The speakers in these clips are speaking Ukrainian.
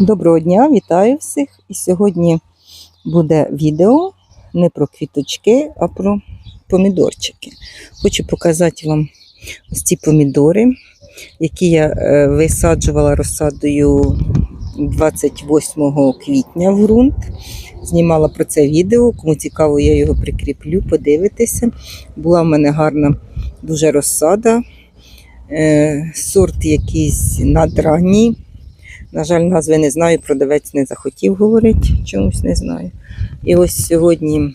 Доброго дня, вітаю всіх! І сьогодні буде відео не про квіточки, а про помідорчики. Хочу показати вам ось ці помідори, які я е, висаджувала розсадою 28 квітня в ґрунт. Знімала про це відео. Кому цікаво, я його прикріплю, подивитися. Була в мене гарна дуже розсада. Е, Сорт якийсь надранній. На жаль, назви не знаю, продавець не захотів говорити, чомусь не знаю. І ось сьогодні,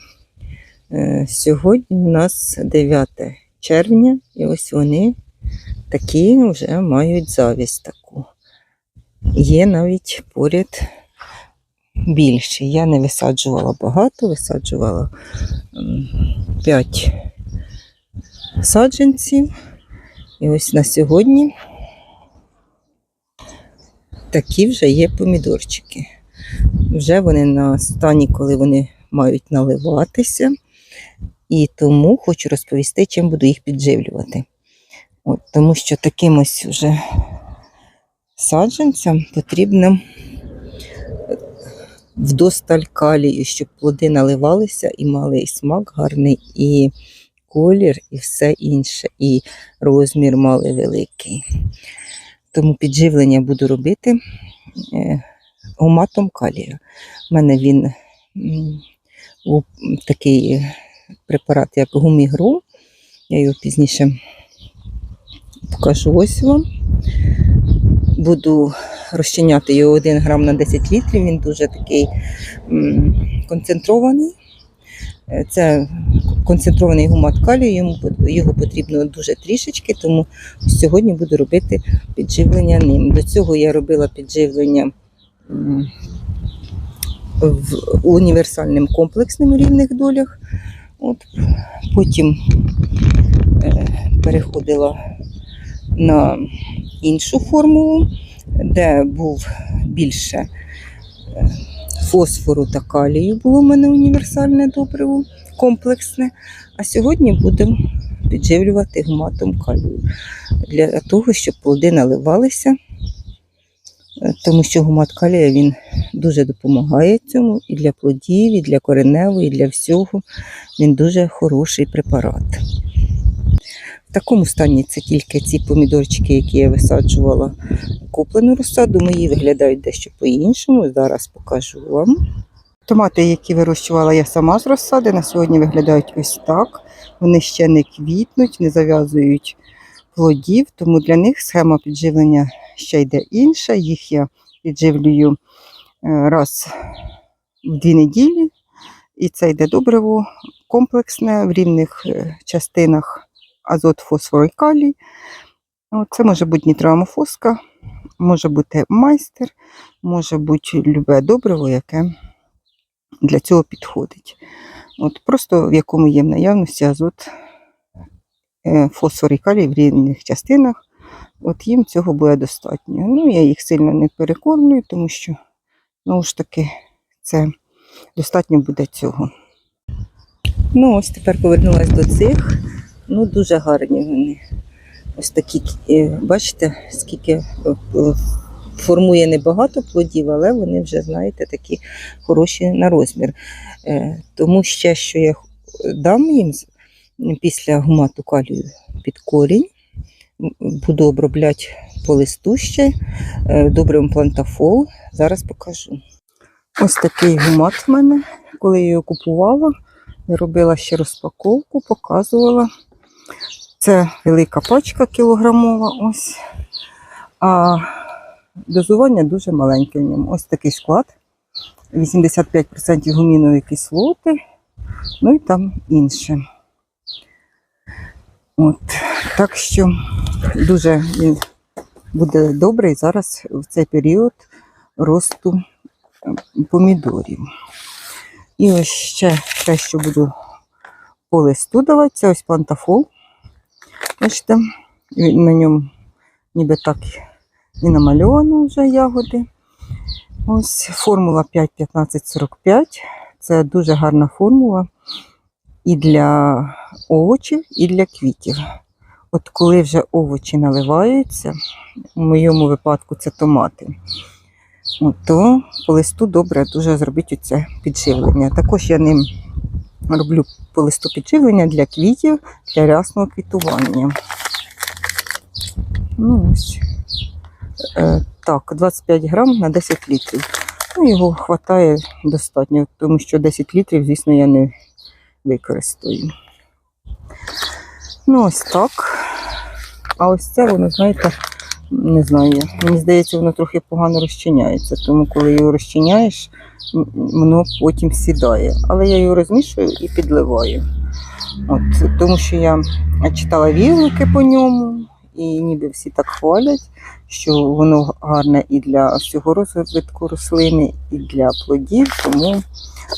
е, сьогодні у нас 9 червня, і ось вони такі вже мають завість таку. Є навіть поряд більше. Я не висаджувала багато, висаджувала 5 саджанців. І ось на сьогодні такі вже є помідорчики. Вже вони на стані, коли вони мають наливатися. І тому хочу розповісти, чим буду їх підживлювати. От, тому що таким ось вже саджанцям потрібно вдосталь калію, щоб плоди наливалися і мали і смак гарний, і колір, і все інше, і розмір мали великий. Тому підживлення буду робити е, гуматом калія. У мене він такий препарат, як гумігру. Я його пізніше покажу ось вам. Буду розчиняти його 1 грам на 10 літрів. Він дуже такий концентрований. Е, Це концентрований гумат калію, йому його потрібно дуже трішечки, тому сьогодні буду робити підживлення ним. До цього я робила підживлення в універсальним комплексним у рівних долях. От. Потім е, переходила на іншу формулу, де був більше е, фосфору та калію було в мене універсальне добриво, комплексне. А сьогодні будемо підживлювати гуматом калію для того, щоб плоди наливалися, Е, тому що гумат калія він дуже допомагає цьому і для плодів, і для кореневої, і для всього. Він дуже хороший препарат. В такому стані це тільки ці помідорчики, які я висаджувала куплену розсаду. Мої виглядають дещо по-іншому. Зараз покажу вам. Томати, які вирощувала я сама з розсади, на сьогодні виглядають ось так. Вони ще не квітнуть, не зав'язують плодів, тому для них схема підживлення ще йде інша. Їх я підживлюю е, раз в дві неділі. І це йде добриво комплексне в рівних е, частинах азот, фосфор і калій. Це може бути нітроамофоска, може бути майстер, може бути любе добриво, яке для цього підходить. От Просто в якому є в наявності азот, е, фосфор і калій в рівних частинах, от їм цього буде достатньо. Ну, я їх сильно не перекормлюю, тому що, знову ж таки, це достатньо буде цього. Ну, ось тепер повернулася до цих. Ну, дуже гарні вони. Ось такі, е, бачите, скільки е, е, формує небагато плодів, але вони вже, знаєте, такі хороші на розмір. Тому ще, що я дам їм після гумату калію під корінь, буду обробляти по листу ще добрим плантафол. Зараз покажу. Ось такий гумат в мене. Коли я його купувала, робила ще розпаковку, показувала. Це велика пачка кілограмова. Ось. А дозування дуже маленьке в ньому. Ось такий склад. 85% гумінової кислоти, ну і там інше. От. Так що дуже він буде добрий зараз в цей період росту е, помідорів. І ось ще те, що буду по листу давати, це ось плантафол. Бачите, на ньому ніби так і намальовано вже ягоди. Ось формула 5-15-45. Це дуже гарна формула і для овочів, і для квітів. От коли вже овочі наливаються, в моєму випадку це томати, то по листу добре дуже зробити це підживлення. Також я ним роблю по для квітів, для рясного квітування. Ну, ось. Е, так, 25 грам на 10 літрів. Ну, його вистачає достатньо, тому що 10 літрів, звісно, я не використаю. Ну, ось так. А ось це воно, знаєте, не знаю. Мені здається, воно трохи погано розчиняється, тому коли його розчиняєш, воно потім сідає. Але я його розмішую і підливаю. От, тому що я читала відгуки по ньому, і ніби всі так хвалять, що воно гарне і для всього розвитку рослини, і для плодів. Тому,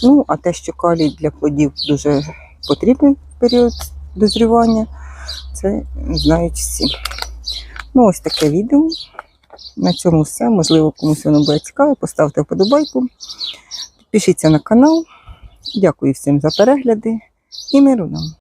ну, а те, що калій для плодів дуже потрібний в період дозрівання, це знають всі. Ну, ось таке відео. На цьому все. Можливо, комусь воно буде цікаве. Поставте вподобайку. Підпишіться на канал. Дякую всім за перегляди і миру нам!